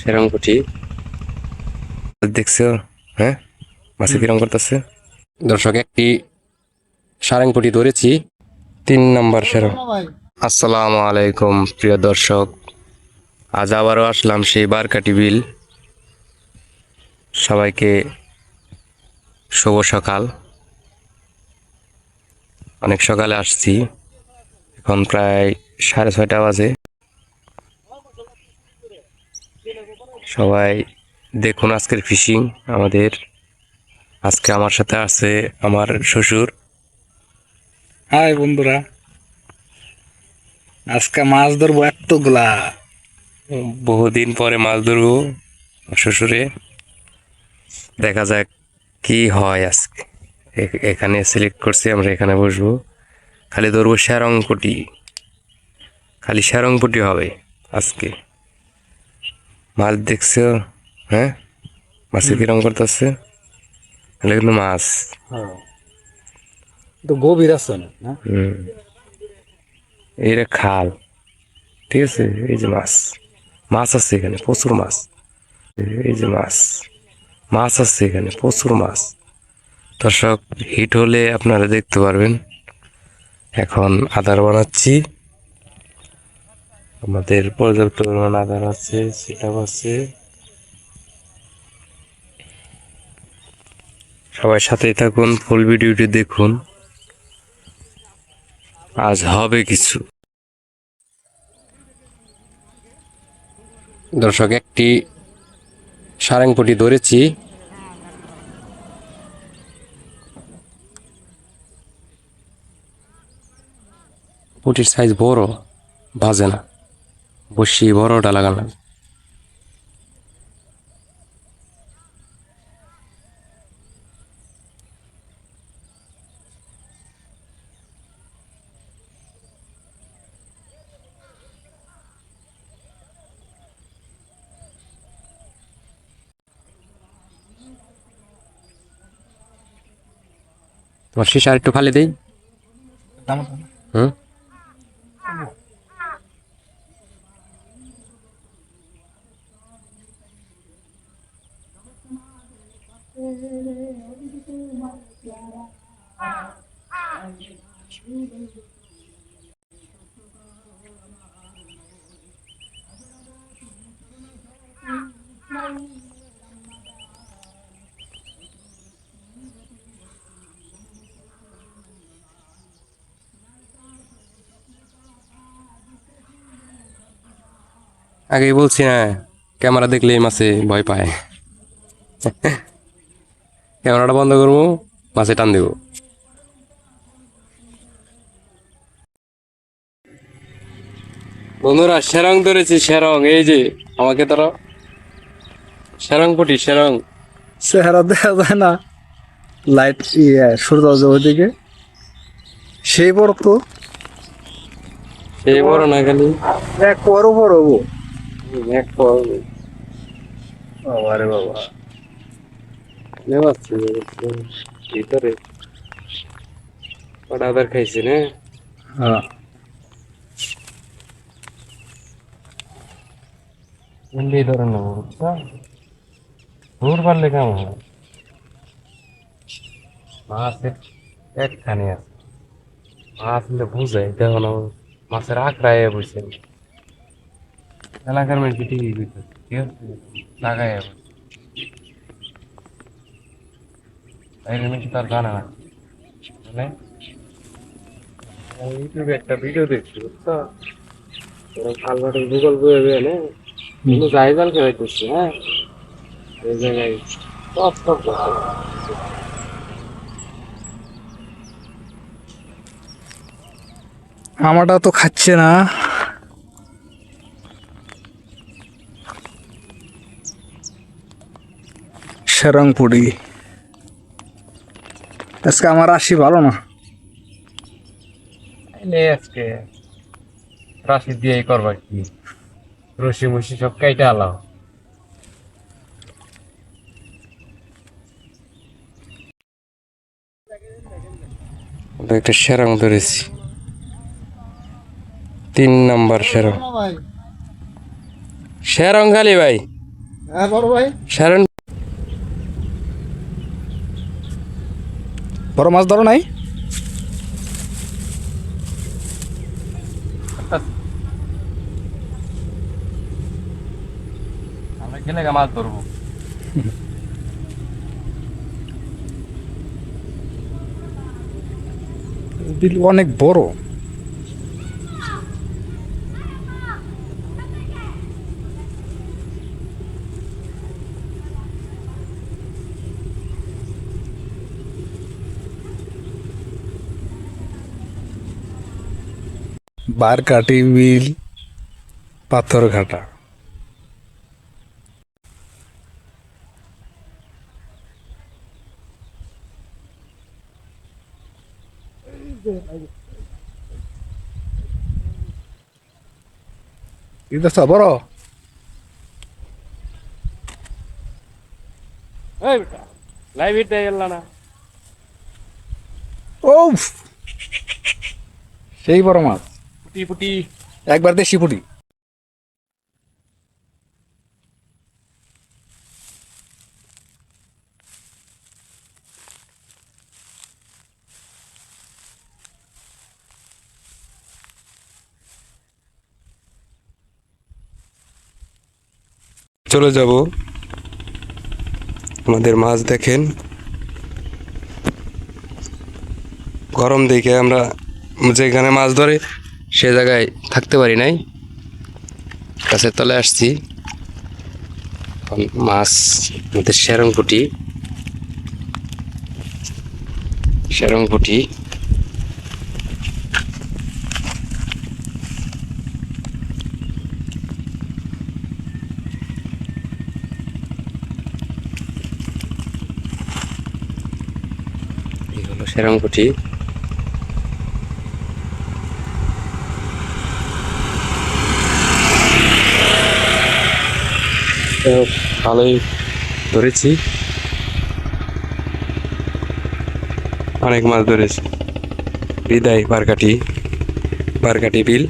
সেরঙ্গুটি দেখছ? হ্যাঁ? মাছে কিরম করতেছে? দর্শক একটি সারেংপুটি ধরেছি। তিন নম্বর সেরং। আসসালামু আলাইকুম প্রিয় দর্শক। আজ আবারও আসলাম সেই বারকাটি বিল সবাইকে শুভ সকাল। অনেক সকালে আসছি। এখন প্রায় সাড়ে ছয়টা বাজে। সবাই দেখুন আজকের ফিশিং। আমাদের আজকে আমার সাথে আছে আমার শ্বশুর। হাই বন্ধুরা আজকে মাছ ধরবো এতগুলা। বহুদিন পরে মাছ ধরবো শ্বশুরে। দেখা যাক কি হয় আজকে। এখানে সিলেক্ট করছি আমরা এখানে বসবো। খালি ধরবো শ্যারংপুটি। খালি শ্যারংপুটি হবে আজকে। মাছ দেখছ? হ্যাঁ? মাছে কিরম করতেছে? এগুলো কিন্তু মাছ তো গভীর আছে না? এইটা খাল ঠিক আছে? এই যে মাছ। মাছ আছে এখানে প্রচুর মাছ। এই যে মাছ। মাছ আছে এখানে প্রচুর মাছ। দর্শক হিট হলে আপনারা দেখতে পারবেন। এখন আদার বানাচ্ছি। আমাদের পর্যাপ্ত পরিমাণ আদার আছে সেটাও আছে। সবাই সাথেই থাকুন ফুল ভিডিওটি দেখুন। আজ হবে কিছু। দর্শক, একটি সারেংপুটি ধরেছি। পুটির সাইজ বড়, বাজে না। বসি বড়টা লাগালাম। তোমার শিশা আর একটু খালি দেই? হুম? আগেই বলছি না ক্যামেরা দেখলে এই মাছে ভয় পায় ক্যামেরাটা বন্ধ করব মাছে টান দেবো। বন্ধুরা সেরং ধরেছি সেরং এই যে আমাকে তারা সেরং পটি সেরং। চেহারা দেখা যায় না। লাইট ইয়ে সূর্য ওইদিকে। সেই বড় তো। সেই বড় না খালি। এক বড় বড় এক পর বাবা রে বাবা। নেওয়াচ্ছি ভিতরে ওটা আবার খাইছি না? হ্যাঁ। ধরে নেব বুঝছ? দূর পারলে কেমন হয়? মাছের একখানি আছে। মাছ নিলে বুঝে দেখো না মাছের আঁকড়ায় বসে। এলাকার মানুষ ঠিকই বুঝতে ঠিক আছে লাগাই তার জানে না মানে? ইউটিউবে একটা ভিডিও দেখছি বুঝছ? ওরা গুগল বয়ে জায়গাল খেলাই করছে হ্যাঁ? এই জায়গায় সব সব করছে। আমারটা তো খাচ্ছে না। সেরংপুরি আজকে আমার রাশি ভালো না। আজকে রাশি দিয়েই করবা কি? রশি মুশি সব কাইটা আলাও। একটা সেরং ধরেছি তিন নাম্বার সেরং। শেরঙ্গালি ভাই। হ্যাঁ বড় ভাই। শেরন বড় মাছ ধরো নাই? গেলে মাছ ধরবো? বিল অনেক বড়। বারকাটি বিল পাথরঘাটা এটা তো বড়। এই বেটা লাইভ ইটে এলানা ওফ সেই বড় মাছ। পুটি পুটি। একবার চলে যাব। আমাদের মাছ দেখেন। গরম দেখে আমরা যেখানে মাছ ধরে সে জায়গায় থাকতে পারি নাই। গাছের তলে আসছি। মাছ আমাদের শ্যারংপুটি শ্যারংপুটি এই হলো ভালোই ধরেছি। অনেক মাছ ধরেছি। বিদায় বারকাটি বারকাটি বিল।